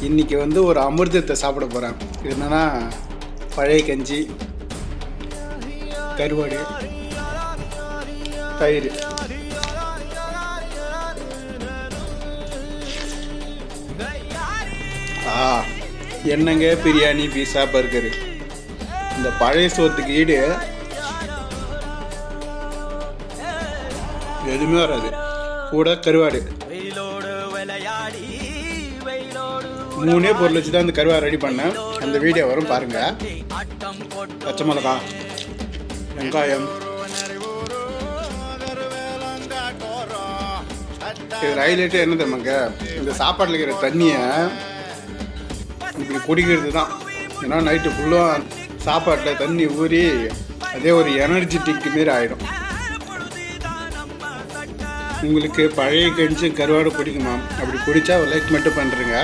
இன்னைக்கு வந்து ஒரு அமிர்தத்தை சாப்பிட போகிறேன் என்னென்னா பழைய கஞ்சி கருவாடு தயிர். ஆ என்னங்க பிரியாணி பீஸா பர்கரு? இந்த பழைய சோத்துக்கு ஈடு எதுவுமே வராது. கூட கருவாடு. வெயிலோடு விளையாடி வெயிலோடு மூணே பொருள் வச்சு தான் அந்த கருவா ரெடி பண்ணேன். அந்த வீடியோ வரும் பாருங்க. பச்சை மிளகா வெங்காயம். இது ஹைலைட்டே என்ன தெரியுமாங்க? இந்த சாப்பாட்டில் இருக்கிற தண்ணியை இப்படி குடிக்கிறது தான் ஏன்னா நைட்டு ஃபுல்லாக சாப்பாட்டில் தண்ணி ஊறி அதே ஒரு எனர்ஜெட்டிக் மாரி ஆகிடும் உங்களுக்கு பழைய கஞ்சி கருவாடு பிடிக்குமா அப்படி பிடிச்சா லைக் மட்டும் பண்ணுறேங்க